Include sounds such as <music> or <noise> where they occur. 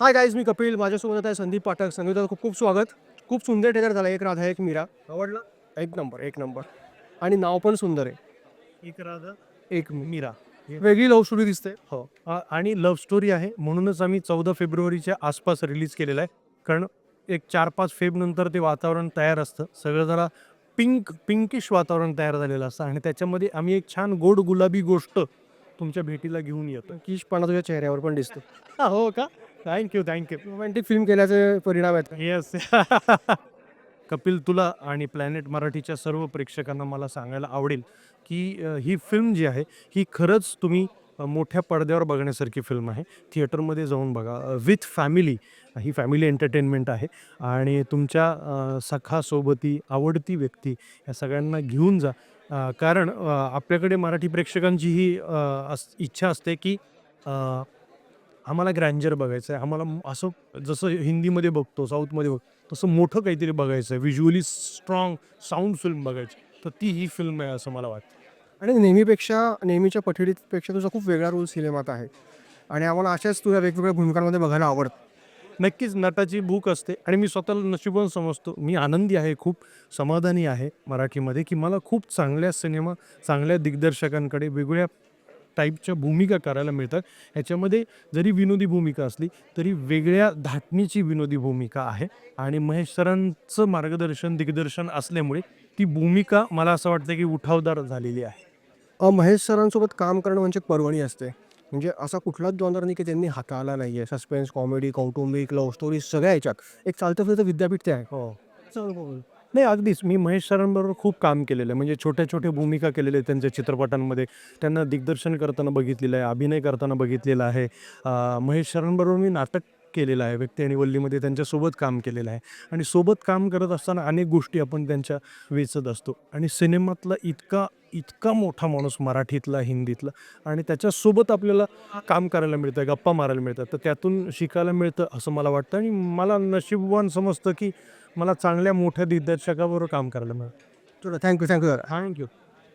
Hi guys मी कपिल. माझ्यासोबत आहे संदीप पाठक. संगीताचं खूप खूप स्वागत. खूप सुंदर ट्रेलर झाला. एक राधा एक मीरा. आवडला? एक नंबर एक नंबर. आणि नाव पण सुंदर आहे. एक राधा एक मीरा. वेगळी लव्ह स्टोरी दिसते. हो. आ- आणि लव्ह स्टोरी आहे. म्हणूनच आम्ही चौदा फेब्रुवारीच्या आसपास रिलीज केलेलं आहे. कारण एक चार पाच फेब नंतर ते वातावरण तयार असतं. सगळं जरा पिंक पिंकिश वातावरण तयार झालेलं असतं. आणि त्याच्यामध्ये आम्ही एक छान गोड गुलाबी गोष्ट तुमच्या भेटीला घेऊन येतो किशपणा तुझ्या चेहऱ्यावर पण दिसतो. <laughs> हो का? थँक्यू थँक्यू रोमॅन्टिक फिल्म केल्याचे परिणाम आहेत. येस <laughs> कपिल तुला आणि प्लॅनेट मराठीच्या सर्व प्रेक्षकांना मला सांगायला आवडेल की अ, ही फिल्म जी आहे ही खरंच तुम्ही अ, मोठ्या पडद्यावर बघण्यासारखी फिल्म आहे. थिएटरमध्ये जाऊन बघा. विथ फॅमिली ही फॅमिली एंटरटेनमेंट आहे. आणि तुमच्या अ, सखासोबती आवडती व्यक्ती या सगळ्यांना घेऊन जा. अ, कारण अ, आपल्याकडे मराठी प्रेक्षकांची ही अ, अस इच्छा असते की अ, आम्हाला ग्रँजर बघायचं आहे आम्हाला असं जसं हिंदीमध्ये बघतो साऊथमध्ये बघतो तसं मोठं काहीतरी बघायचं आहे व्हिज्युअली स्ट्रॉंग साऊंड फिल्म बघायची. तर ती ही फिल्म आहे असं मला वाटतं. आणि नेहमीपेक्षा नेहमीच्या पठडीपेक्षा तुझा खूप वेगळा रोल सिनेमात आहे. आणि आम्हाला अशाच तुझ्या वेगवेगळ्या भूमिकांमध्ये बघायला आवडतं. नक्कीच नटाची भूक असते. आणि मी स्वतःला नशिबवान समजतो. मी आनंदी आहे खूप समाधानी आहे मराठीमध्ये की मला खूप चांगल्या सिनेमा चांगल्या दिग्दर्शकांकडे वेगवेगळ्या टाईपच्या भूमिका करायला मिळतात. ह्याच्यामध्ये जरी विनोदी भूमिका असली तरी वेगळ्या धाटणीची विनोदी भूमिका आहे. आणि महेश सरांचं मार्गदर्शन दिग्दर्शन असल्यामुळे ती भूमिका मला असं वाटतं की उठावदार झालेली आहे. महेश सरांसोबत काम करणं म्हणजे एक पर्वणी असते. म्हणजे असा कुठलाच जॉनर नाही की त्यांनी हाताळला नाही आहे सस्पेन्स कॉमेडी कौटुंबिक लव्ह स्टोरी सगळ्या याच्यात एक चालतं फिरतं विद्यापीठ ते आहे. हो. नाही अगदीच. मी महेश सरांबरोबर खूप काम केलेलं आहे. म्हणजे छोट्या छोट्या भूमिका केलेल्या आहेत त्यांच्या चित्रपटांमध्ये. त्यांना दिग्दर्शन करताना बघितलेलं आहे अभिनय करताना बघितलेलं आहे. महेश सरांबरोबर मी नाटक केलेलं आहे व्यक्ती आणि वल्लीमध्ये त्यांच्यासोबत काम केलेलं आहे. आणि सोबत काम करत असताना अनेक गोष्टी आपण त्यांच्या वेचत असतो. आणि सिनेमातला इतका इतका मोठा माणूस मराठीतला हिंदीतला आणि त्याच्यासोबत आपल्याला काम करायला मिळतं गप्पा मारायला मिळतात. तर त्यातून शिकायला मिळतं असं मला वाटतं आणि मला नशीबवान समजतं की मला चांगल्या मोठ्या दिग्दर्शकाबरोबर काम करायला मिळतं. चला थँक्यू थँक्यू थँक्यू